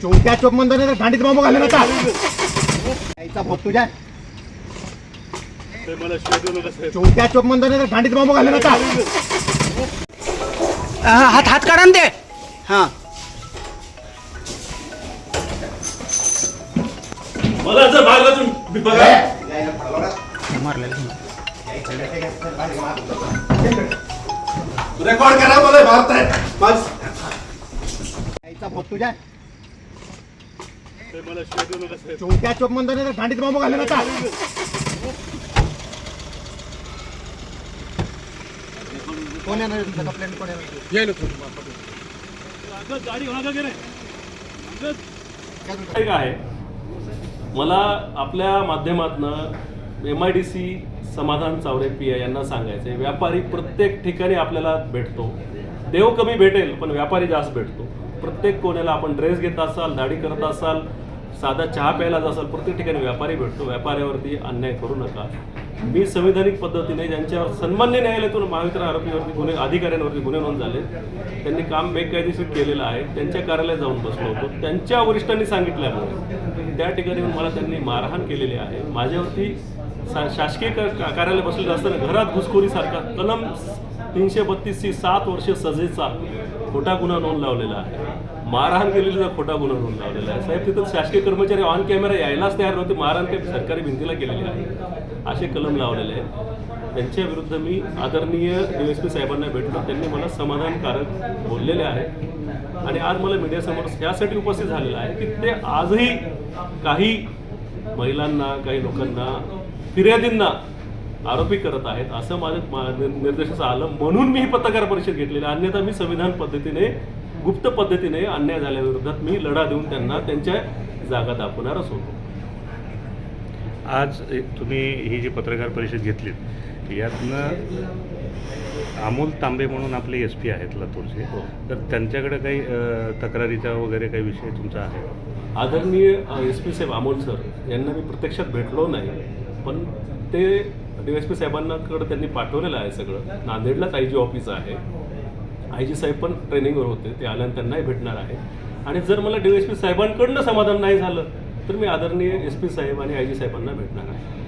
भोग चोप मंदिर गांडीत बांबू घालून आता आईचा भोग तुझ्या ते मला शिवाय देऊ नका साहेब चौथ्या चोप बांबू घालून आता हात हात काढा ते हां. मला जर भागातून बघा. मारलेलं रेकॉर्ड करा मला मारताय बस. आईचा भोग तुझ्या. चौथ्या चोप मंदिर गांडीत बांबू घालून आता. कोण येणार आहे तुमचा कंप्लेंट कोण येणार अंगद, गाडी होणार का की नाही अंगद. एक आहे? मला आपल्या माध्यमातनं एम आय डी सी समाधान चावरे पी आय यांना सांगायचं आहे व्यापारी प्रत्येक ठिकाणी आपल्याला भेटतो. देव कमी भेटेल पण व्यापारी जास्त भेटतो. प्रत्येक कोण्याला आपण ड्रेस घेत असाल दाढी करत असाल साधा चहा प्यायला असाल प्रत्येक ठिकाणी व्यापारी भेटतो. व्यापाऱ्यावरती अन्याय करू नका. मी संविधानिक पद्धतीने ज्यांच्यावर सन्मान्य न्यायालयातून महावितरण आरोपीवरती गुन्हे अधिकाऱ्यांवरती गुन्हे नोंद झाले त्यांनी काम बेकायदेशीर केलेलं आहे. त्यांच्या कार्यालयात जाऊन बसलो होतो. त्यांच्या वरिष्ठांनी सांगितल्यामुळे त्या ठिकाणी मला त्यांनी मारहाण केलेली आहे. माझ्यावरती सा शासकीय का- कार्यालय बसलेलं असताना घरात घुसखोरीसारखा कलम तीनशे बत्तीस सी सात वर्ष सजेचा खोटा गुन्हा नोंद लावलेला आहे. मारहाण केलेला खोटा गुन्हा नोंद लावलेला आहे. साहेब तिथं शासकीय कर्मचारी ऑन कॅमेरा यायलाच तयार नव्हते. मारहाण काही सरकारी भिंतीला केलेली आहे. असे कलम लावलेले आहेत. त्यांच्या विरुद्ध मी आदरणीय डी एस पी साहेबांना भेटलो. त्यांनी मला समाधानकारक बोललेले आहे आणि आज मला मीडियासमोर यासाठी उपस्थित झालेलं आहे की ते आजही काही महिलांना काही लोकांना फिर्यादींना आरोपी करत आहेत असं माझं निर्देशाचं आलं म्हणून मी ही पत्रकार परिषद घेतलेली आहे. अन्यथा मी संविधान पद्धतीने गुप्त पद्धतीने अन्याय झाल्याविरोधात मी लढा देऊन त्यांना त्यांच्या जागा दाखवणारच होतो आज तुम्ही ही जी पत्रकार परिषद घेतलीत यातनं अमोल तांबे म्हणून आपले एस पी आहेत लातूरचे. हो. तर त्यांच्याकडे काही तक्रारीचा वगैरे काही विषय तुमचा आहे? आदरणीय एस पी साहेब अमोल सर यांना मी प्रत्यक्षात भेटलो नाही पण ते डी एस पी साहेबांनाकडे त्यांनी पाठवलेलं आहे सगळं. नांदेडलाच आय जी ऑफिस आहे. आय जी साहेब पण ट्रेनिंगवर होते ते आल्यानंतर त्यांनाही भेटणार आहे. आणि जर मला डी एस पी साहेबांकडनं समाधान नाही झालं तर मी आदरणीय एस पी साहेब आणि आय जी साहेबांना भेटणार आहे.